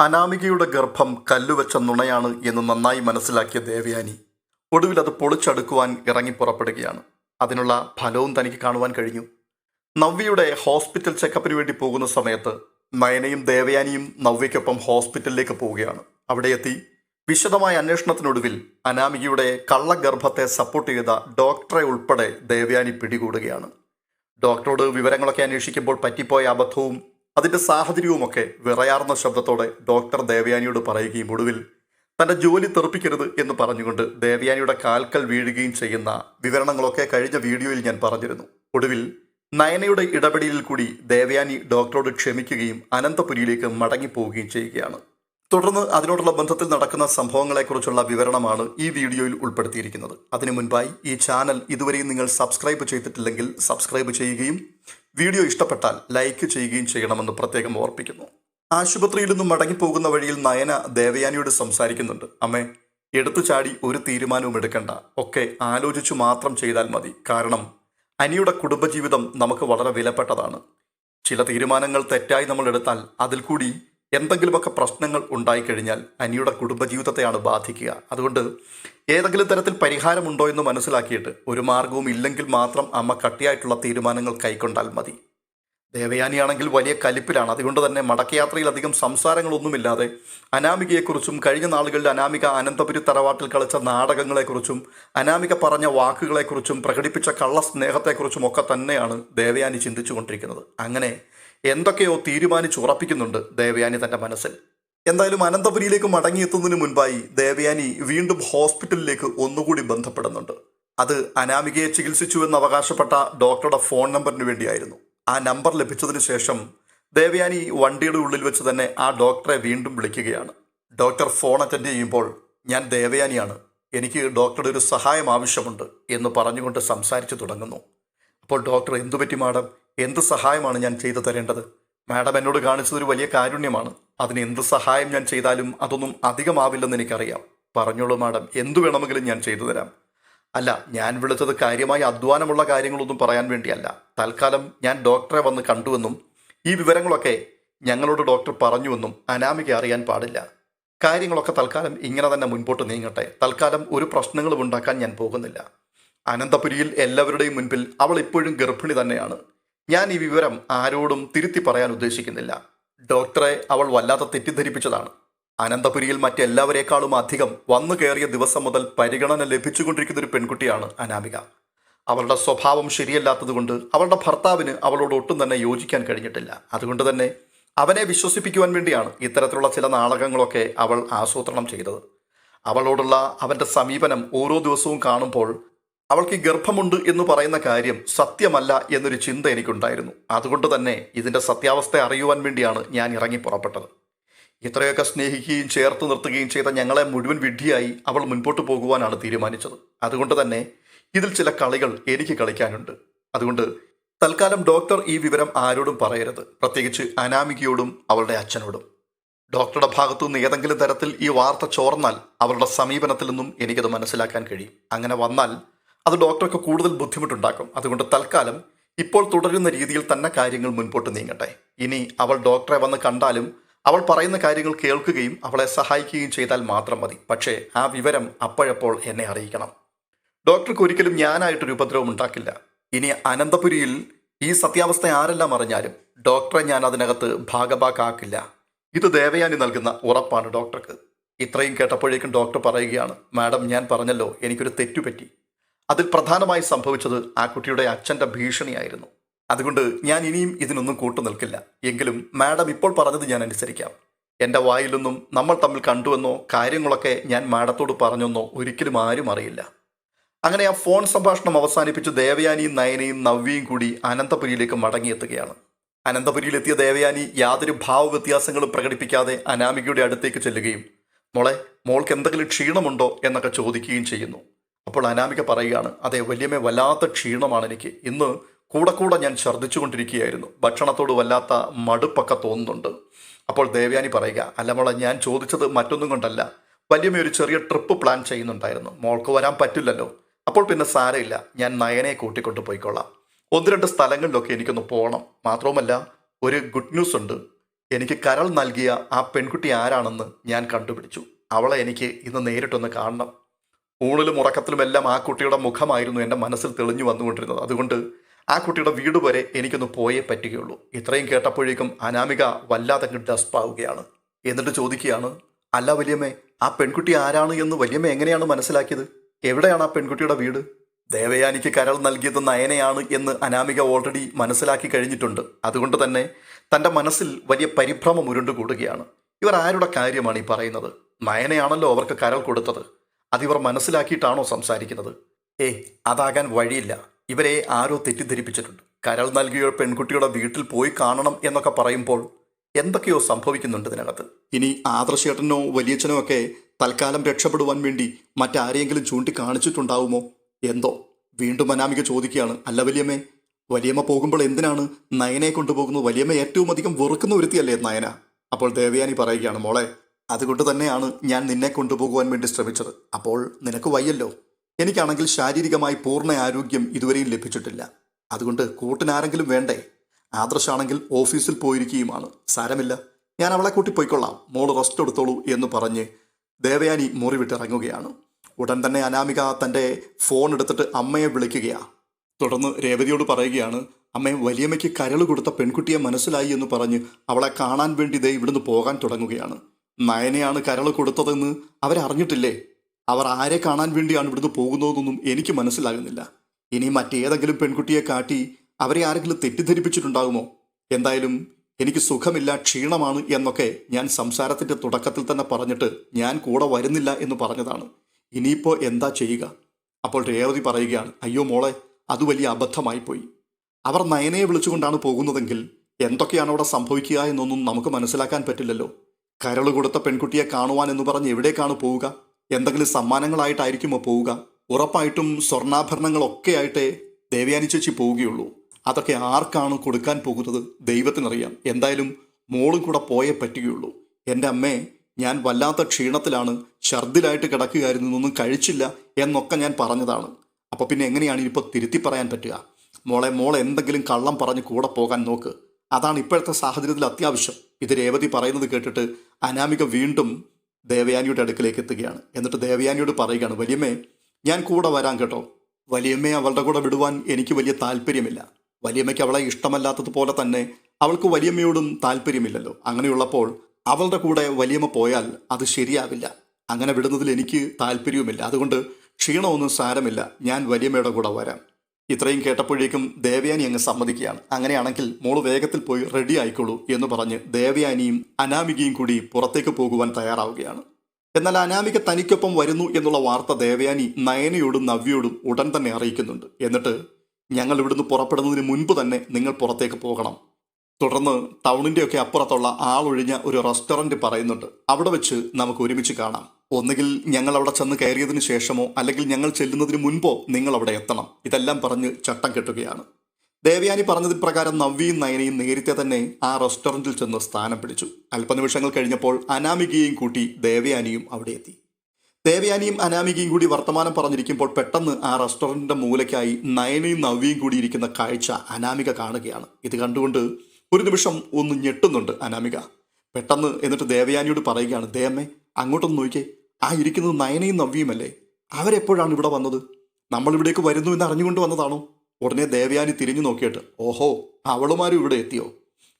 അനാമികയുടെ ഗർഭം കല്ലുവെച്ച നുണയാണ് എന്ന് നന്നായി മനസ്സിലാക്കിയ ദേവയാനി. ഒടുവിൽ അത് പൊളിച്ചടുക്കുവാൻ ഇറങ്ങി പുറപ്പെടുകയാണ്. അതിനുള്ള ഫലവും തനിക്ക് കാണുവാൻ കഴിഞ്ഞു. നവ്യയുടെ ഹോസ്പിറ്റൽ ചെക്കപ്പിന് വേണ്ടി പോകുന്ന സമയത്ത് നയനയും ദേവയാനിയും നവ്യയ്ക്കൊപ്പം ഹോസ്പിറ്റലിലേക്ക് പോവുകയാണ്. അവിടെ എത്തി വിശദമായ അന്വേഷണത്തിനൊടുവിൽ അനാമികയുടെ കള്ളഗർഭത്തെ സപ്പോർട്ട് ചെയ്ത ഡോക്ടറെ ഉൾപ്പെടെ ദേവയാനി പിടികൂടുകയാണ്. ഡോക്ടറോട് വിവരങ്ങളൊക്കെ അന്വേഷിക്കുമ്പോൾ പറ്റിപ്പോയ അബദ്ധവും അതിന്റെ സാഹചര്യവുമൊക്കെ വിറയാർന്ന ശബ്ദത്തോടെ ഡോക്ടർ ദേവയാനിയോട് പറയുകയും ഒടുവിൽ തന്റെ ജോലി തെറുപ്പിക്കരുത് എന്ന് പറഞ്ഞുകൊണ്ട് ദേവയാനിയുടെ കാൽക്കൽ വീഴുകയും ചെയ്യുന്ന വിവരണങ്ങളൊക്കെ കഴിഞ്ഞ വീഡിയോയിൽ ഞാൻ പറഞ്ഞിരുന്നു. ഒടുവിൽ നയനയുടെ ഇടപെടലിൽ കൂടി ദേവയാനി ഡോക്ടറോട് ക്ഷമിക്കുകയും അനന്തപുരിയിലേക്ക് മടങ്ങിപ്പോവുകയും ചെയ്യുകയാണ്. തുടർന്ന് അതിനോടുള്ള ബന്ധത്തിൽ നടക്കുന്ന സംഭവങ്ങളെക്കുറിച്ചുള്ള വിവരണമാണ് ഈ വീഡിയോയിൽ ഉൾപ്പെടുത്തിയിരിക്കുന്നത്. അതിനു മുൻപായി ഈ ചാനൽ ഇതുവരെയും നിങ്ങൾ സബ്സ്ക്രൈബ് ചെയ്തിട്ടില്ലെങ്കിൽ സബ്സ്ക്രൈബ് ചെയ്യുകയും വീഡിയോ ഇഷ്ടപ്പെട്ടാൽ ലൈക്ക് ചെയ്യുകയും ചെയ്യണമെന്ന് പ്രത്യേകം ഓർപ്പിക്കുന്നു. ആശുപത്രിയിൽ നിന്നും മടങ്ങിപ്പോകുന്ന വഴിയിൽ നയന ദേവയാനിയോട് സംസാരിക്കുന്നുണ്ട്. അമ്മേ എടുത്തു ചാടി ഒരു തീരുമാനവും എടുക്കണ്ട. ഒക്കെ ആലോചിച്ചു മാത്രം ചെയ്താൽ മതി. കാരണം അനിയുടെ കുടുംബജീവിതം നമുക്ക് വളരെ വിലപ്പെട്ടതാണ്. ചില തീരുമാനങ്ങൾ തെറ്റായി നമ്മൾ എടുത്താൽ അതിൽ കൂടി എന്തെങ്കിലുമൊക്കെ പ്രശ്നങ്ങൾ ഉണ്ടായിക്കഴിഞ്ഞാൽ അനിയുടെ കുടുംബജീവിതത്തെയാണ് ബാധിക്കുക. അതുകൊണ്ട് ഏതെങ്കിലും തരത്തിൽ പരിഹാരമുണ്ടോ എന്ന് മനസ്സിലാക്കിയിട്ട് ഒരു മാർഗവും ഇല്ലെങ്കിൽ മാത്രം അമ്മ കട്ടിയായിട്ടുള്ള തീരുമാനങ്ങൾ കൈക്കൊണ്ടാൽ മതി. ദേവയാനിയാണെങ്കിൽ വലിയ കലിപ്പിലാണ്. അതുകൊണ്ട് തന്നെ മടക്കയാത്രയിൽ അധികം സംസാരങ്ങളൊന്നുമില്ലാതെ അനാമികയെക്കുറിച്ചും കഴിഞ്ഞ നാളുകളിൽ അനാമിക അനന്തപുരി തറവാട്ടിൽ കളിച്ച നാടകങ്ങളെക്കുറിച്ചും അനാമിക പറഞ്ഞ വാക്കുകളെക്കുറിച്ചും പ്രകടിപ്പിച്ച കള്ള സ്നേഹത്തെക്കുറിച്ചും ഒക്കെ തന്നെയാണ് ദേവയാനി ചിന്തിച്ചു കൊണ്ടിരിക്കുന്നത് അങ്ങനെ എന്തൊക്കെയോ തീരുമാനിച്ചുറപ്പിക്കുന്നുണ്ട് ദേവയാനി തന്റെ മനസ്സിൽ. എന്തായാലും അനന്തപുരിയിലേക്ക് മടങ്ങിയെത്തുന്നതിന് മുൻപായി ദേവയാനി വീണ്ടും ഹോസ്പിറ്റലിലേക്ക് ഒന്നുകൂടി ബന്ധപ്പെടുന്നുണ്ട്. അത് അനാമികയെ ചികിത്സിച്ചു എന്ന് അവകാശപ്പെട്ട ഡോക്ടറുടെ ഫോൺ നമ്പറിന് വേണ്ടിയായിരുന്നു. ആ നമ്പർ ലഭിച്ചതിന് ശേഷം ദേവയാനി വണ്ടിയുടെ ഉള്ളിൽ വെച്ച് തന്നെ ആ ഡോക്ടറെ വീണ്ടും വിളിക്കുകയാണ്. ഡോക്ടർ ഫോൺ അറ്റൻഡ് ചെയ്യുമ്പോൾ ഞാൻ ദേവയാനിയാണ്. എനിക്ക് ഡോക്ടറുടെ ഒരു സഹായം ആവശ്യമുണ്ട് എന്ന് പറഞ്ഞുകൊണ്ട് സംസാരിച്ചു തുടങ്ങുന്നു. അപ്പോൾ ഡോക്ടർ എന്തു പറ്റി മാഡം? എന്ത് സഹായമാണ് ഞാൻ ചെയ്തു തരേണ്ടത്? മാഡം എന്നോട് കാണിച്ചതൊരു വലിയ കാരുണ്യമാണ്. അതിന് എന്ത് സഹായം ഞാൻ ചെയ്താലും അതൊന്നും അധികമാവില്ലെന്ന് എനിക്കറിയാം. പറഞ്ഞോളൂ മാഡം എന്തു വേണമെങ്കിലും ഞാൻ ചെയ്തു തരാം. അല്ല ഞാൻ വിളിച്ചത് കാര്യമായി അധ്വാനമുള്ള കാര്യങ്ങളൊന്നും പറയാൻ വേണ്ടിയല്ല. തൽക്കാലം ഞാൻ ഡോക്ടറെ വന്ന് കണ്ടുവെന്നും ഈ വിവരങ്ങളൊക്കെ ഞങ്ങളോട് ഡോക്ടർ പറഞ്ഞുവെന്നും അനാമിക അറിയാൻ പാടില്ല. കാര്യങ്ങളൊക്കെ തൽക്കാലം ഇങ്ങനെ തന്നെ മുൻപോട്ട് നീങ്ങട്ടെ. തൽക്കാലം ഒരു പ്രശ്നങ്ങളും ഉണ്ടാക്കാൻ ഞാൻ പോകുന്നില്ല. അനന്തപുരിയിൽ എല്ലാവരുടെയും മുൻപിൽ അവൾ ഇപ്പോഴും ഗർഭിണി തന്നെയാണ്. ഞാൻ ഈ വിവരം ആരോടും തിരുത്തി പറയാൻ ഉദ്ദേശിക്കുന്നില്ല. ഡോക്ടറെ അവൾ വല്ലാത്ത തെറ്റിദ്ധരിപ്പിച്ചതാണ്. അനന്തപുരിയിൽ മറ്റെല്ലാവരെക്കാളും അധികം വന്നു കയറിയ ദിവസം മുതൽ പരിഗണന ലഭിച്ചുകൊണ്ടിരിക്കുന്ന ഒരു പെൺകുട്ടിയാണ് അനാമിക. അവളുടെ സ്വഭാവം ശരിയല്ലാത്തതുകൊണ്ട് അവളുടെ ഭർത്താവിന് അവളോട് ഒട്ടും തന്നെ യോജിക്കാൻ കഴിഞ്ഞിട്ടില്ല. അതുകൊണ്ട് തന്നെ അവനെ വിശ്വസിപ്പിക്കുവാൻ വേണ്ടിയാണ് ഇത്തരത്തിലുള്ള ചില നാടകങ്ങളൊക്കെ അവൾ ആസൂത്രണം ചെയ്തത്. അവളോടുള്ള അവന്റെ സമീപനം ഓരോ ദിവസവും കാണുമ്പോൾ അവൾക്ക് ഗർഭമുണ്ട് എന്ന് പറയുന്ന കാര്യം സത്യമല്ല എന്നൊരു ചിന്ത എനിക്കുണ്ടായിരുന്നു. അതുകൊണ്ട് തന്നെ ഇതിന്റെ സത്യാവസ്ഥ അറിയുവാൻ വേണ്ടിയാണ് ഞാൻ ഇറങ്ങി പുറപ്പെട്ടത്. ഇത്രയൊക്കെ സ്നേഹിക്കുകയും ചേർത്ത് നിർത്തുകയും ചെയ്ത ഞങ്ങളെ മുഴുവൻ വിഡ്ഢിയായി അവൾ മുൻപോട്ട് പോകുവാനാണ് തീരുമാനിച്ചത്. അതുകൊണ്ട് തന്നെ ഇതിൽ ചില കളികൾ എനിക്ക് കളിക്കാനുണ്ട്. അതുകൊണ്ട് തൽക്കാലം ഡോക്ടർ ഈ വിവരം ആരോടും പറയരുത്. പ്രത്യേകിച്ച് അനാമികയോടും അവളുടെ അച്ഛനോടും. ഡോക്ടറുടെ ഭാഗത്തു നിന്ന് ഏതെങ്കിലും തരത്തിൽ ഈ വാർത്ത ചോർന്നാൽ അവരുടെ സമീപനത്തിൽ നിന്നും എനിക്കത് മനസ്സിലാക്കാൻ കഴിയും. അങ്ങനെ വന്നാൽ അത് ഡോക്ടർക്ക് കൂടുതൽ ബുദ്ധിമുട്ടുണ്ടാക്കും. അതുകൊണ്ട് തൽക്കാലം ഇപ്പോൾ തുടരുന്ന രീതിയിൽ തന്നെ കാര്യങ്ങൾ മുൻപോട്ട് നീങ്ങട്ടെ. ഇനി അവൾ ഡോക്ടറെ വന്ന് കണ്ടാലും അവൾ പറയുന്ന കാര്യങ്ങൾ കേൾക്കുകയും അവളെ സഹായിക്കുകയും ചെയ്താൽ മാത്രം മതി. പക്ഷേ ആ വിവരം അപ്പോഴപ്പോൾ എന്നെ അറിയിക്കണം. ഡോക്ടർക്ക് ഒരിക്കലും ഞാനായിട്ടൊരു ഉപദ്രവം ഉണ്ടാക്കില്ല. ഇനി അനന്തപുരിയിൽ ഈ സത്യാവസ്ഥ ആരെല്ലാം അറിഞ്ഞാലും ഡോക്ടറെ ഞാൻ അതിനകത്ത് ഭാഗഭാക്കാക്കില്ല. ഇത് ദേവയാനി നൽകുന്ന ഉറപ്പാണ് ഡോക്ടർക്ക്. ഇത്രയും കേട്ടപ്പോഴേക്കും ഡോക്ടർ പറയുകയാണ് മാഡം ഞാൻ പറഞ്ഞല്ലോ എനിക്കൊരു തെറ്റുപറ്റി. അതിൽ പ്രധാനമായി സംഭവിച്ചത് ആ കുട്ടിയുടെ അച്ഛന്റെ ഭീഷണിയായിരുന്നു. അതുകൊണ്ട് ഞാൻ ഇനിയും ഇതിനൊന്നും കൂട്ടു നിൽക്കില്ല. എങ്കിലും മാഡം ഇപ്പോൾ പറഞ്ഞത് ഞാൻ അനുസരിക്കാം. എന്റെ വായിലൊന്നും നമ്മൾ തമ്മിൽ കണ്ടുവെന്നോ കാര്യങ്ങളൊക്കെ ഞാൻ മാഡത്തോട് പറഞ്ഞെന്നോ ഒരിക്കലും ആരും അറിയില്ല. അങ്ങനെ ആ ഫോൺ സംഭാഷണം അവസാനിപ്പിച്ച് ദേവയാനിയും നയനയും നവ്യയും കൂടി അനന്തപുരിയിലേക്ക് മടങ്ങിയെത്തുകയാണ്. അനന്തപുരിയിലെത്തിയ ദേവയാനി യാതൊരു ഭാവവ്യത്യാസങ്ങളും പ്രകടിപ്പിക്കാതെ അനാമികയുടെ അടുത്തേക്ക് ചെല്ലുകയും മോളെ മോൾക്ക് എന്തെങ്കിലും ക്ഷീണമുണ്ടോ? എന്നൊക്കെ ചോദിക്കുകയും ചെയ്യുന്നു. അപ്പോൾ അനാമിക പറയുകയാണ് അതെ വല്യമ്മ വല്ലാത്ത ക്ഷീണമാണ് എനിക്ക്. ഇന്ന് കൂടെ കൂടെ ഞാൻ ഛർദ്ദിച്ചുകൊണ്ടിരിക്കുകയായിരുന്നു. ഭക്ഷണത്തോട് വല്ലാത്ത മടുപ്പൊക്കെ തോന്നുന്നുണ്ട്. അപ്പോൾ ദേവയാനി പറയുക അല്ല മോളെ ഞാൻ ചോദിച്ചത് മറ്റൊന്നും കൊണ്ടല്ല. വല്യമ്മ ഒരു ചെറിയ ട്രിപ്പ് പ്ലാൻ ചെയ്യുന്നുണ്ടായിരുന്നു. മോൾക്ക് വരാൻ പറ്റില്ലല്ലോ. അപ്പോൾ പിന്നെ സാരമില്ല. ഞാൻ നയനെ കൂട്ടിക്കൊണ്ട് പോയിക്കൊള്ളാം. ഒന്ന് രണ്ട് സ്ഥലങ്ങളിലൊക്കെ എനിക്കൊന്ന് പോകണം മാത്രവുമല്ല ഒരു ഗുഡ് ന്യൂസ് ഉണ്ട്. എനിക്ക് കരൾ നൽകിയ ആ പെൺകുട്ടി ആരാണെന്ന് ഞാൻ കണ്ടുപിടിച്ചു. അവളെ എനിക്ക് ഇന്ന് നേരിട്ടൊന്ന് കാണണം. ഊണിലും ഉറക്കത്തിലും എല്ലാം ആ കുട്ടിയുടെ മുഖമായിരുന്നു എന്റെ മനസ്സിൽ തെളിഞ്ഞു വന്നുകൊണ്ടിരുന്നത്. അതുകൊണ്ട് ആ കുട്ടിയുടെ വീട് വരെ എനിക്കൊന്ന് പോയേ പറ്റുകയുള്ളൂ. ഇത്രയും കേട്ടപ്പോഴേക്കും അനാമിക വല്ലാതെ ഡസ്പാവുകയാണ് എന്നിട്ട് ചോദിക്കുകയാണ് അല്ല വലിയമ്മേ ആ പെൺകുട്ടി ആരാണ് എന്ന് വലിയമ്മ എങ്ങനെയാണ് മനസ്സിലാക്കിയത്? എവിടെയാണ് ആ പെൺകുട്ടിയുടെ വീട്? ദേവയാനിക്ക് കരൾ നൽകിയത് നയനയാണ് എന്ന് അനാമിക ഓൾറെഡി മനസ്സിലാക്കി കഴിഞ്ഞിട്ടുണ്ട്. അതുകൊണ്ട് തന്നെ തന്റെ മനസ്സിൽ വലിയ പരിഭ്രമം ഉരുണ്ടുകൂടുകയാണ്. ഇവർ ആരുടെ കാര്യമാണ് ഈ പറയുന്നത്? നയനയാണല്ലോ അവർക്ക് കരൾ കൊടുത്തത്. അതിവർ മനസ്സിലാക്കിയിട്ടാണോ സംസാരിക്കുന്നത്? ഏ അതാകാൻ വഴിയില്ല. ഇവരെ ആരോ തെറ്റിദ്ധരിപ്പിച്ചിട്ടുണ്ട്. കരൾ നൽകിയ പെൺകുട്ടിയുടെ വീട്ടിൽ പോയി കാണണം എന്നൊക്കെ പറയുമ്പോൾ എന്തൊക്കെയോ സംഭവിക്കുന്നുണ്ട് ഇതിനകത്ത്. ഇനി ആദർശേട്ടനോ വലിയച്ഛനോ ഒക്കെ തൽക്കാലം രക്ഷപ്പെടുവാൻ വേണ്ടി മറ്റാരെയെങ്കിലും ചൂണ്ടിക്കാണിച്ചിട്ടുണ്ടാവുമോ? എന്തോ? വീണ്ടും അനാമിക ചോദിക്കുകയാണ്. അല്ല വലിയമ്മേ വലിയമ്മ പോകുമ്പോൾ എന്തിനാണ് നയനെ കൊണ്ടുപോകുന്നത്? വലിയമ്മ ഏറ്റവും അധികം വെറുക്കുന്ന ഒരുത്തിയല്ലേ നയന? അപ്പോൾ ദേവയാനി പറയുകയാണ് മോളെ അതുകൊണ്ട് തന്നെയാണ് ഞാൻ നിന്നെ കൊണ്ടുപോകുവാൻ വേണ്ടി ശ്രമിച്ചത്. അപ്പോൾ നിനക്ക് വയ്യല്ലോ. എനിക്കാണെങ്കിൽ ശാരീരികമായി പൂർണ ആരോഗ്യം ഇതുവരെയും ലഭിച്ചിട്ടില്ല. അതുകൊണ്ട് കൂട്ടിനാരെങ്കിലും വേണ്ടേ? ആദർശാണെങ്കിൽ ഓഫീസിൽ പോയിരിക്കുകയുമാണ്. സാരമില്ല. ഞാൻ അവളെ കൂട്ടി പോയിക്കൊള്ളാം. മോൾ റെസ്റ്റ് എടുത്തോളൂ എന്ന് പറഞ്ഞ് ദേവയാനി മുറി വിട്ടിറങ്ങുകയാണ്. ഉടൻ തന്നെ അനാമിക തന്റെ ഫോൺ എടുത്തിട്ട് അമ്മയെ വിളിക്കുകയാ. തുടർന്ന് രേവതിയോട് പറയുകയാണ് അമ്മയെ വലിയമ്മയ്ക്ക് കരൾ കൊടുത്ത പെൺകുട്ടിയെ മനസ്സിലായി എന്ന് പറഞ്ഞ് അവളെ കാണാൻ വേണ്ടി ദേ ഇവിടുന്ന് പോകാൻ തുടങ്ങുകയാണ്. നയനെയാണ് കരൾ കൊടുത്തതെന്ന് അവരറിഞ്ഞിട്ടില്ലേ? അവർ ആരെ കാണാൻ വേണ്ടിയാണ് ഇവിടുന്ന് പോകുന്നതെന്നൊന്നും എനിക്ക് മനസ്സിലാകുന്നില്ല. ഇനി മറ്റേതെങ്കിലും പെൺകുട്ടിയെ കാട്ടി അവരെ ആരെങ്കിലും തെറ്റിദ്ധരിപ്പിച്ചിട്ടുണ്ടാകുമോ? എന്തായാലും എനിക്ക് സുഖമില്ല ക്ഷീണമാണ് എന്നൊക്കെ ഞാൻ സംസാരത്തിന്റെ തുടക്കത്തിൽ തന്നെ പറഞ്ഞിട്ട് ഞാൻ കൂടെ വരുന്നില്ല എന്ന് പറഞ്ഞതാണ്. ഇനിയിപ്പോൾ എന്താ ചെയ്യുക? അപ്പോൾ രേവതി പറയുകയാണ് അയ്യോ മോളെ അത് വലിയ അബദ്ധമായി പോയി. അവർ നയനയെ വിളിച്ചുകൊണ്ടാണ് പോകുന്നതെങ്കിൽ എന്തൊക്കെയാണ് അവിടെ സംഭവിക്കുക എന്നൊന്നും നമുക്ക് മനസ്സിലാക്കാൻ പറ്റില്ലല്ലോ. കരൾ കൊടുത്ത പെൺകുട്ടിയെ കാണുവാൻ എന്ന് പറഞ്ഞ് എവിടേക്കാണ് പോവുക? എന്തെങ്കിലും സമ്മാനങ്ങളായിട്ടായിരിക്കുമോ പോവുക? ഉറപ്പായിട്ടും സ്വർണാഭരണങ്ങളൊക്കെ ആയിട്ടേ ദേവയാനി ചേച്ചി പോവുകയുള്ളൂ. അതൊക്കെ ആർക്കാണ് കൊടുക്കാൻ പോകുന്നത്? ദൈവത്തിനറിയാം. എന്തായാലും മോളും കൂടെ പോയേ പറ്റുകയുള്ളൂ. എന്റെ അമ്മേ ഞാൻ വല്ലാത്ത ക്ഷീണത്തിലാണ്. ഛർദിലായിട്ട് കിടക്കുകയായിരുന്നു. ഒന്നും കഴിച്ചില്ല എന്നൊക്കെ ഞാൻ പറഞ്ഞതാണ്. അപ്പോൾ പിന്നെ എങ്ങനെയാണ് ഇപ്പോൾ തിരുത്തി പറയാൻ പറ്റുക? മോളെ മോളെ എന്തെങ്കിലും കള്ളം പറഞ്ഞ് കൂടെ പോകാൻ നോക്ക്. അതാണ് ഇപ്പോഴത്തെ സാഹചര്യത്തിൽ അത്യാവശ്യം. ഇത് രേവതി പറയുന്നത് കേട്ടിട്ട് അനാമിക വീണ്ടും ദേവയാനിയുടെ അടുക്കിലേക്ക് എത്തുകയാണ്. എന്നിട്ട് ദേവയാനിയോട് പറയുകയാണ് വലിയമ്മേ ഞാൻ കൂടെ വരാം കേട്ടോ. വലിയമ്മയെ അവളുടെ കൂടെ വിടുവാൻ എനിക്ക് വലിയ താല്പര്യമില്ല. വലിയമ്മയ്ക്ക് അവളെ ഇഷ്ടമല്ലാത്തതുപോലെ തന്നെ അവൾക്ക് വലിയമ്മയോടും താല്പര്യമില്ലല്ലോ. അങ്ങനെയുള്ളപ്പോൾ അവളുടെ കൂടെ വലിയമ്മ പോയാൽ അത് ശരിയാവില്ല. അങ്ങനെ വിടുന്നതിൽ എനിക്ക് താല്പര്യവുമില്ല. അതുകൊണ്ട് ക്ഷീണമൊന്നും സാരമില്ല. ഞാൻ വലിയമ്മയുടെ കൂടെ വരാം. ഇത്രയും കേട്ടപ്പോഴേക്കും ദേവയാനി അങ്ങ് സമ്മതിക്കുകയാണ്. അങ്ങനെയാണെങ്കിൽ മോൾ വേഗത്തിൽ പോയി റെഡി ആയിക്കോളൂ എന്ന് പറഞ്ഞ് ദേവയാനിയും അനാമികയും കൂടി പുറത്തേക്ക് പോകുവാൻ തയ്യാറാവുകയാണ്. എന്നാൽ അനാമിക തനിക്കൊപ്പം വരുന്നു എന്നുള്ള വാർത്ത ദേവയാനി നയനയോടും നവ്യയോടും ഉടൻ തന്നെ അറിയിക്കുന്നുണ്ട്. എന്നിട്ട് ഞങ്ങൾ ഇവിടുന്ന് പുറപ്പെടുന്നതിന് മുൻപ് തന്നെ നിങ്ങൾ പുറത്തേക്ക് പോകണം. തുടർന്ന് ടൗണിന്റെയൊക്കെ അപ്പുറത്തുള്ള ആളൊഴിഞ്ഞ ഒരു റെസ്റ്റോറന്റ് പറയുന്നുണ്ട്. അവിടെ വെച്ച് നമുക്ക് ഒരുമിച്ച് കാണാം. ഒന്നുകിൽ ഞങ്ങൾ അവിടെ ചെന്ന് കയറിയതിന് ശേഷമോ അല്ലെങ്കിൽ ഞങ്ങൾ ചെല്ലുന്നതിന് മുൻപോ നിങ്ങൾ അവിടെ എത്തണം. ഇതെല്ലാം പറഞ്ഞ് ചട്ടം കെട്ടുകയാണ്. ദേവയാനി പറഞ്ഞതിൻ പ്രകാരം നവ്യയും നയനയും നേരത്തെ തന്നെ ആ റെസ്റ്റോറന്റിൽ ചെന്ന് സ്ഥാനം പിടിച്ചു. അല്പനിമിഷങ്ങൾ കഴിഞ്ഞപ്പോൾ അനാമികയും കൂട്ടി ദേവയാനിയും അവിടെ എത്തി. ദേവയാനിയും അനാമികയും കൂടി വർത്തമാനം പറഞ്ഞിരിക്കുമ്പോൾ പെട്ടെന്ന് ആ റെസ്റ്റോറന്റിന്റെ മൂലയ്ക്കായി നയനയും നവ്യയും കൂടി ഇരിക്കുന്ന കാഴ്ച അനാമിക കാണുകയാണ്. ഇത് കണ്ടുകൊണ്ട് ഒരു നിമിഷം ഒന്ന് ഞെട്ടുന്നുണ്ട് അനാമിക. പെട്ടെന്ന് എന്നിട്ട് ദേവയാനിയോട് പറയുകയാണ് ദേവമ്മേ അങ്ങോട്ടൊന്ന് നോക്കിയേ. ആ ഇരിക്കുന്നത് നയനയും നവ്യുമല്ലേ അവരെപ്പോഴാണ് ഇവിടെ വന്നത്? നമ്മൾ ഇവിടേക്ക് വരുന്നു എന്ന് അറിഞ്ഞുകൊണ്ട് വന്നതാണോ? ഉടനെ ദേവയാനി തിരിഞ്ഞു നോക്കിയിട്ട് ഓഹോ അവളുമാരും ഇവിടെ എത്തിയോ?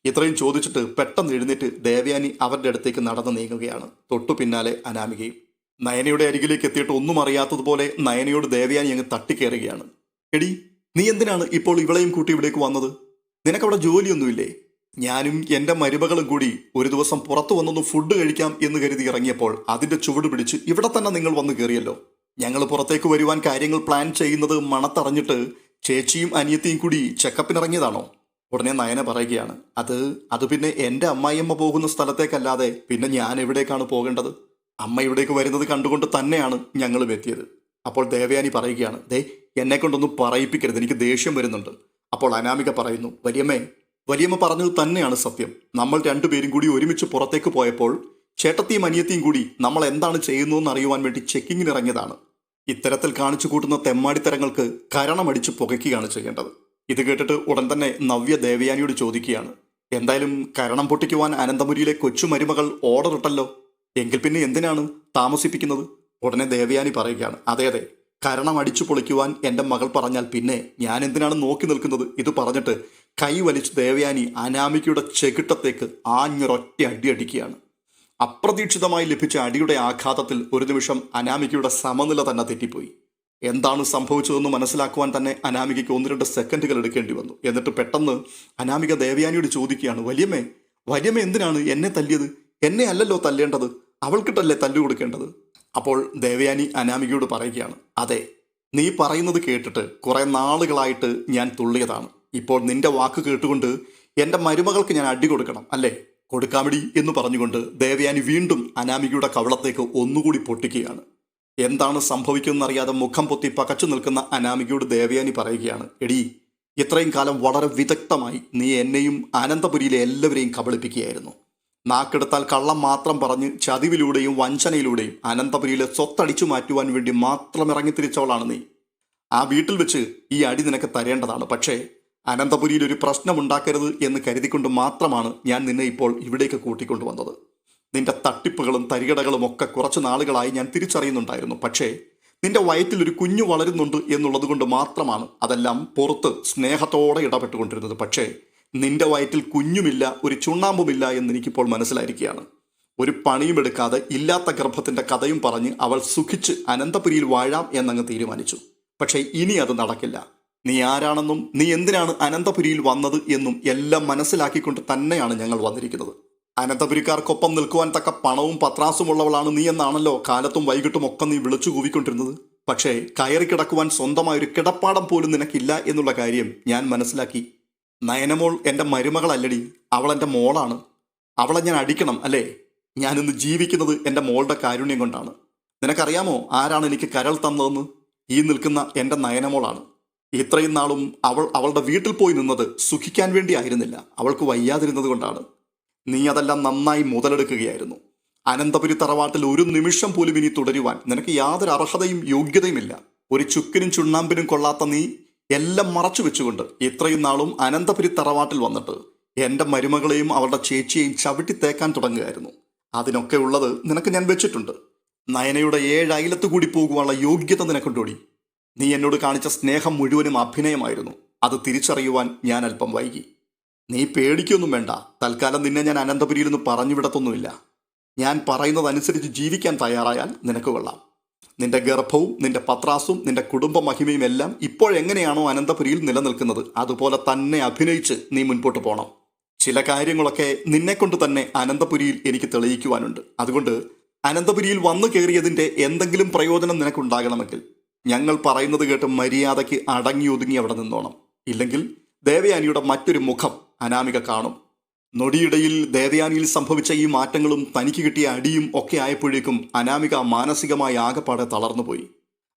ഇത്രയും ചോദിച്ചിട്ട് പെട്ടെന്ന് എഴുന്നേറ്റ് ദേവയാനി അവരുടെ അടുത്തേക്ക് നടന്നു നീങ്ങുകയാണ്. തൊട്ടു പിന്നാലെ അനാമികയും. നയനയുടെ അരികിലേക്ക് എത്തിയിട്ട് ഒന്നും അറിയാത്തതുപോലെ നയനയോട് ദേവയാനി അങ്ങ് തട്ടിക്കയറുകയാണ് എടി നീ എന്തിനാണ് ഇപ്പോൾ ഇവളെയും കൂട്ടി ഇവിടേക്ക് വന്നത്? നിനക്കവിടെ ജോലിയൊന്നുമില്ലേ? ഞാനും എന്റെ മരുമകളും കൂടി ഒരു ദിവസം പുറത്തു വന്നൊന്ന് ഫുഡ് കഴിക്കാം എന്ന് കരുതി ഇറങ്ങിയപ്പോൾ അതിന്റെ ചുവട് പിടിച്ച് ഇവിടെ തന്നെ നിങ്ങൾ വന്ന് കയറിയല്ലോ ഞങ്ങൾ പുറത്തേക്ക് വരുവാൻ കാര്യങ്ങൾ പ്ലാൻ ചെയ്യുന്നത് മണത്തറിഞ്ഞിട്ട് ചേച്ചിയും അനിയത്തിയും കൂടി ചെക്കപ്പിനിറങ്ങിയതാണോ ഉടനെ നയന പറയുകയാണ് അത് അത് പിന്നെ എന്റെ അമ്മായിയമ്മ പോകുന്ന സ്ഥലത്തേക്കല്ലാതെ പിന്നെ ഞാൻ എവിടേക്കാണ് പോകേണ്ടത്? അമ്മ ഇവിടേക്ക് വരുന്നത് കണ്ടുകൊണ്ട് തന്നെയാണ് ഞങ്ങളും എത്തിയത്. അപ്പോൾ ദേവയാനി പറയുകയാണ് ദേ എന്നെ കൊണ്ടൊന്നും പറയിപ്പിക്കരുത് എനിക്ക് ദേഷ്യം വരുന്നുണ്ട്. അപ്പോൾ അനാമിക പറയുന്നു വലിയമ്മേ വലിയമ്മ പറഞ്ഞത് തന്നെയാണ് സത്യം. നമ്മൾ രണ്ടുപേരും കൂടി ഒരുമിച്ച് പുറത്തേക്ക് പോയപ്പോൾ ചേട്ടത്തിയും അനിയത്തിയും കൂടി നമ്മൾ എന്താണ് ചെയ്യുന്നതെന്ന് അറിയുവാൻ വേണ്ടി ചെക്കിങ്ങിന് ഇറങ്ങിയതാണ്. ഇത്തരത്തിൽ കാണിച്ചു കൂട്ടുന്ന തെമ്മാടിത്തരങ്ങൾക്ക് കരണമടിച്ച് പുകയ്ക്കുകയാണ് ചെയ്യേണ്ടത്. ഇത് കേട്ടിട്ട് ഉടൻ തന്നെ നവ്യ ദേവയാനിയോട് ചോദിക്കുകയാണ്. എന്തായാലും കരണം പൊട്ടിക്കുവാൻ അനന്തപുരിയിലെ കൊച്ചുമരുമകൾ ഓർഡർ ഇട്ടല്ലോ. എങ്കിൽ പിന്നെ എന്തിനാണ് താമസിപ്പിക്കുന്നത്? ഉടനെ ദേവയാനി പറയുകയാണ്. അതെ അതെ കരണം അടിച്ചു പൊളിക്കുവാൻ എന്റെ മകൾ പറഞ്ഞാൽ പിന്നെ ഞാൻ എന്തിനാണ് നോക്കി നിൽക്കുന്നത്? ഇത് പറഞ്ഞിട്ട് കൈ വലിച്ച് ദേവയാനി അനാമികയുടെ ചെകിട്ടത്തേക്ക് ആഞ്ഞൊരൊറ്റ അടി അടിക്കുകയാണ്. അപ്രതീക്ഷിതമായി ലഭിച്ച അടിയുടെ ആഘാതത്തിൽ ഒരു നിമിഷം അനാമികയുടെ സമനില തന്നെ തെറ്റിപ്പോയി. എന്താണ് സംഭവിച്ചതെന്ന് മനസ്സിലാക്കുവാൻ തന്നെ അനാമികയ്ക്ക് ഒന്ന് രണ്ട് സെക്കൻഡുകൾ എടുക്കേണ്ടി വന്നു. എന്നിട്ട് പെട്ടെന്ന് അനാമിക ദേവയാനിയോട് ചോദിക്കുകയാണ് വലിയമ്മേ വലിയമ്മ എന്തിനാണ് എന്നെ തല്ലിയത്? എന്നെ അല്ലല്ലോ തല്ലേണ്ടത്? അവൾക്കിട്ടല്ലേ തല്ലു കൊടുക്കേണ്ടത്? അപ്പോൾ ദേവയാനി അനാമികയോട് പറയുകയാണ് അതെ നീ പറയുന്നത് കേട്ടിട്ട് കുറെ നാളുകളായിട്ട് ഞാൻ തുള്ളിയതാണ്. ഇപ്പോൾ നിന്റെ വാക്ക് കേട്ടുകൊണ്ട് എന്റെ മരുമകൾക്ക് ഞാൻ അടി കൊടുക്കണം അല്ലേ? കൊടുക്കാമിടി എന്ന് പറഞ്ഞുകൊണ്ട് ദേവയാനി വീണ്ടും അനാമികയുടെ കവളത്തേക്ക് ഒന്നുകൂടി പൊട്ടിക്കുകയാണ്. എന്താണ് സംഭവിക്കുന്നറിയാതെ മുഖം പൊത്തി പകച്ചു നിൽക്കുന്ന അനാമികയോട് ദേവയാനി പറയുകയാണ് എടി ഇത്രയും കാലം വളരെ വിദഗ്ധമായി നീ എന്നെയും അനന്തപുരിയിലെ എല്ലാവരെയും കബളിപ്പിക്കുകയായിരുന്നു. നാക്കെടുത്താൽ കള്ളം മാത്രം പറഞ്ഞ് ചതിവിലൂടെയും വഞ്ചനയിലൂടെയും അനന്തപുരിയിലെ സ്വത്തടിച്ചു മാറ്റുവാൻ വേണ്ടി മാത്രം ഇറങ്ങി തിരിച്ചവളാണ് നീ. ആ വീട്ടിൽ വെച്ച് ഈ അടി നിനക്ക് തരേണ്ടതാണ്. പക്ഷേ അനന്തപുരിയിൽ ഒരു പ്രശ്നമുണ്ടാക്കരുത് എന്ന് കരുതിക്കൊണ്ട് മാത്രമാണ് ഞാൻ നിന്നെ ഇപ്പോൾ ഇവിടേക്ക് കൂട്ടിക്കൊണ്ടുവന്നത് നിന്റെ തട്ടിപ്പുകളും തരികടകളും ഒക്കെ കുറച്ച് നാളുകളായി ഞാൻ തിരിച്ചറിയുന്നുണ്ടായിരുന്നു. പക്ഷേ നിന്റെ വയറ്റിൽ ഒരു കുഞ്ഞു വളരുന്നുണ്ട് എന്നുള്ളത് കൊണ്ട് മാത്രമാണ് അതെല്ലാം പുറത്ത് സ്നേഹത്തോടെ ഇടപെട്ടുകൊണ്ടിരുന്നത്. പക്ഷേ നിന്റെ വയറ്റിൽ കുഞ്ഞുമില്ല ഒരു ചുണ്ണാമ്പുമില്ല എന്ന് എനിക്കിപ്പോൾ മനസ്സിലായിരിക്കുകയാണ്. ഒരു പണിയും എടുക്കാതെ ഇല്ലാത്ത ഗർഭത്തിന്റെ കഥയും പറഞ്ഞ് അവൾ സുഖിച്ച് അനന്തപുരിയിൽ വാഴാം എന്നങ്ങ് തീരുമാനിച്ചു. പക്ഷേ ഇനി അത് നടക്കില്ല. നീ ആരാണെന്നും നീ എന്തിനാണ് അനന്തപുരിയിൽ വന്നത് എന്നും എല്ലാം മനസ്സിലാക്കിക്കൊണ്ട് തന്നെയാണ് ഞങ്ങൾ വന്നിരിക്കുന്നത്. അനന്തപുരിക്കാർക്കൊപ്പം നിൽക്കുവാൻ തക്ക പണവും പത്രാസും ഉള്ളവളാണ് നീ എന്നാണല്ലോ കാലത്തും വൈകിട്ടും ഒക്കെ നീ വിളിച്ചു കൂവിക്കൊണ്ടിരുന്നത്. പക്ഷേ കയറി കിടക്കുവാൻ സ്വന്തമായൊരു കിടപ്പാടം പോലും നിനക്കില്ല എന്നുള്ള കാര്യം ഞാൻ മനസ്സിലാക്കി. നയനമോൾ എന്റെ മരുമകളല്ലടി അവൾ എന്റെ മോളാണ്. അവളെ ഞാൻ അടിക്കണം അല്ലേ? ഞാനിന്ന് ജീവിക്കുന്നത് എന്റെ മോളുടെ കാരുണ്യം കൊണ്ടാണ്. നിനക്കറിയാമോ ആരാണ് എനിക്ക് കരൾ തന്നതെന്ന്? ഈ നിൽക്കുന്ന എന്റെ നയനമോളാണ്. ഇത്രയും നാളും അവൾ അവളുടെ വീട്ടിൽ പോയി നിന്നത് സുഖിക്കാൻ വേണ്ടി ആയിരുന്നില്ല. അവൾക്ക് വയ്യാതിരുന്നത് കൊണ്ടാണ്. നീ അതെല്ലാം നന്നായി മുതലെടുക്കുകയായിരുന്നു. അനന്തപുരി തറവാട്ടിൽ ഒരു നിമിഷം പോലും ഇനി തുടരുവാൻ നിനക്ക് യാതൊരു അർഹതയും യോഗ്യതയുമില്ല. ഒരു ചുക്കിനും ചുണ്ണാമ്പിനും കൊള്ളാത്ത നീ എല്ലാം മറച്ചു വെച്ചുകൊണ്ട് ഇത്രയും നാളും അനന്തപുരി തറവാട്ടിൽ വന്നിട്ട് എന്റെ മരുമകളെയും അവളുടെ ചേച്ചിയെയും ചവിട്ടി തേക്കാൻ തുടങ്ങുകയായിരുന്നു. അതിനൊക്കെ ഉള്ളത് നിനക്ക് ഞാൻ വെച്ചിട്ടുണ്ട്. നയനയുടെ ഏഴ് അയലത്ത് കൂടി പോകുവാനുള്ള യോഗ്യത നിനക്കുണ്ടോടി? നീ എന്നോട് കാണിച്ച സ്നേഹം മുഴുവനും അഭിനയമായിരുന്നു. അത് തിരിച്ചറിയുവാൻ ഞാൻ അല്പം വൈകി. നീ പേടിക്കൊന്നും വേണ്ട. തൽക്കാലം നിന്നെ ഞാൻ അനന്തപുരിയിൽ നിന്ന് പറഞ്ഞുവിടത്തൊന്നുമില്ല. ഞാൻ പറയുന്നതനുസരിച്ച് ജീവിക്കാൻ തയ്യാറായാൽ നിനക്ക് കൊള്ളാം. നിന്റെ ഗർഭവും നിന്റെ പത്രാസും നിന്റെ കുടുംബ മഹിമയും എല്ലാം ഇപ്പോഴെങ്ങനെയാണോ അനന്തപുരിയിൽ നിലനിൽക്കുന്നത് അതുപോലെ തന്നെ അഭിനയിച്ച് നീ മുൻപോട്ട് പോകണം ചില കാര്യങ്ങളൊക്കെ നിന്നെക്കൊണ്ട് തന്നെ അനന്തപുരിയിൽ എനിക്ക് തെളിയിക്കുവാനുണ്ട്. അതുകൊണ്ട് അനന്തപുരിയിൽ വന്നു കയറിയതിന്റെ എന്തെങ്കിലും പ്രയോജനം നിനക്കുണ്ടാകണമെങ്കിൽ ഞങ്ങൾ പറയുന്നത് കേട്ട് മര്യാദയ്ക്ക് അടങ്ങി ഒതുങ്ങി അവിടെ നിന്നോണം. ഇല്ലെങ്കിൽ ദേവയാനിയുടെ മറ്റൊരു മുഖം അനാമിക കാണും. നൊടിയിടയിൽ ദേവയാനിയിൽ സംഭവിച്ച ഈ മാറ്റങ്ങളും തനിക്ക് കിട്ടിയ അടിയും ഒക്കെ ആയപ്പോഴേക്കും അനാമിക മാനസികമായി ആകെപ്പാടെ തളർന്നുപോയി.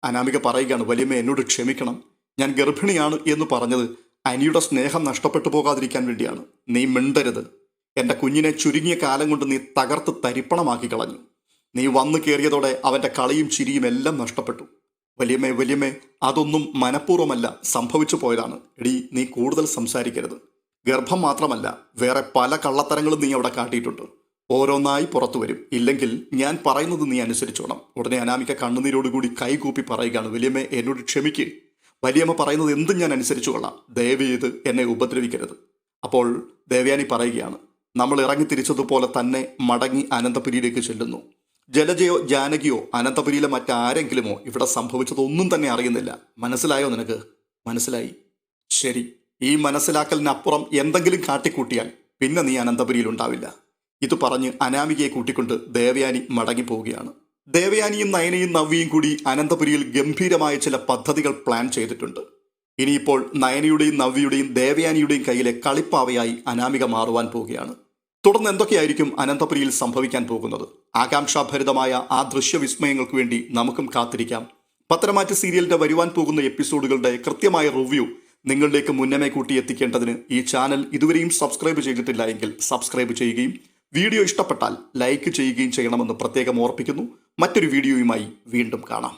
അനാമിക പറയുകയാണ് വലിയമ്മ എന്നോട് ക്ഷമിക്കണം. ഞാൻ ഗർഭിണിയാണ് എന്ന് പറഞ്ഞത് അനിയുടെ സ്നേഹം നഷ്ടപ്പെട്ടു പോകാതിരിക്കാൻ വേണ്ടിയാണ്. നീ മിണ്ടരുത്. എന്റെ കുഞ്ഞിനെ ചുരുങ്ങിയ കാലം കൊണ്ട് നീ തകർത്ത് തരിപ്പണമാക്കി കളഞ്ഞു. നീ വന്നു കയറിയതോടെ അവന്റെ കളിയും ചിരിയും എല്ലാം നഷ്ടപ്പെട്ടു. വലിയമ്മേ വലിയമ്മേ അതൊന്നും മനഃപൂർവമല്ല സംഭവിച്ചു പോയതാണ്. എടി നീ കൂടുതൽ സംസാരിക്കരുത്. ഗർഭം മാത്രമല്ല വേറെ പല കള്ളത്തരങ്ങളും നീ അവിടെ കാട്ടിയിട്ടുണ്ട്. ഓരോന്നായി പുറത്തു വരും. ഇല്ലെങ്കിൽ ഞാൻ പറയുന്നത് നീ അനുസരിച്ചോണം. ഉടനെ അനാമിക കണ്ണുനീരോടുകൂടി കൈകൂപ്പി പറയുകയാണ് വലിയമ്മ എന്നോട് ക്ഷമിക്ക്. വലിയമ്മ പറയുന്നത് എന്തും ഞാൻ അനുസരിച്ചു കൊള്ളാം. ദയവ് ചെയ്ത് എന്നെ ഉപദ്രവിക്കരുത്. അപ്പോൾ ദേവയാനി പറയുകയാണ് നമ്മൾ ഇറങ്ങി തിരിച്ചതുപോലെ തന്നെ മടങ്ങി അനന്തപുരിയിലേക്ക് ചെല്ലുന്നു. ജലജയോ ജാനകിയോ അനന്തപുരിയിലെ മറ്റാരെങ്കിലുമോ ഇവിടെ സംഭവിച്ചതൊന്നും തന്നെ അറിയുന്നില്ല. മനസ്സിലായോ നിനക്ക്? മനസ്സിലായി. ശരി. ഈ മനസ്സിലാക്കലിനപ്പുറം എന്തെങ്കിലും കാട്ടിക്കൂട്ടിയാൽ പിന്നെ നീ അനന്തപുരിയിൽ ഉണ്ടാവില്ല. ഇത് പറഞ്ഞ് അനാമികയെ കൂട്ടിക്കൊണ്ട് ദേവയാനി മടങ്ങിപ്പോവുകയാണ് ദേവയാനിയും നയനയും നവ്യയും കൂടി അനന്തപുരിയിൽ ഗംഭീരമായ ചില പദ്ധതികൾ പ്ലാൻ ചെയ്തിട്ടുണ്ട്. ഇനിയിപ്പോൾ നയനയുടെയും നവ്യയുടെയും ദേവയാനിയുടെയും കയ്യിലെ കളിപ്പാവയായി അനാമിക മാറുവാൻ പോവുകയാണ്. തുടർന്ന് എന്തൊക്കെയായിരിക്കും അനന്തപുരിയിൽ സംഭവിക്കാൻ പോകുന്നത്? ആകാംക്ഷാഭരിതമായ ആ ദൃശ്യവിസ്മയങ്ങൾക്ക് വേണ്ടി നമുക്കും കാത്തിരിക്കാം. പത്തരമാറ്റ് സീരിയലിന്റെ വരുവാൻ പോകുന്ന എപ്പിസോഡുകളുടെ കൃത്യമായ റിവ്യൂ നിങ്ങളിലേക്ക് മുന്നമേ കൂട്ടി എത്തിക്കേണ്ടതിന് ഈ ചാനൽ ഇതുവരെയും സബ്സ്ക്രൈബ് ചെയ്തിട്ടില്ല എങ്കിൽ സബ്സ്ക്രൈബ് ചെയ്യുകയും വീഡിയോ ഇഷ്ടപ്പെട്ടാൽ ലൈക്ക് ചെയ്യുകയും ചെയ്യണമെന്ന് പ്രത്യേകം ഓർപ്പിക്കുന്നു. മറ്റൊരു വീഡിയോയുമായി വീണ്ടും കാണാം.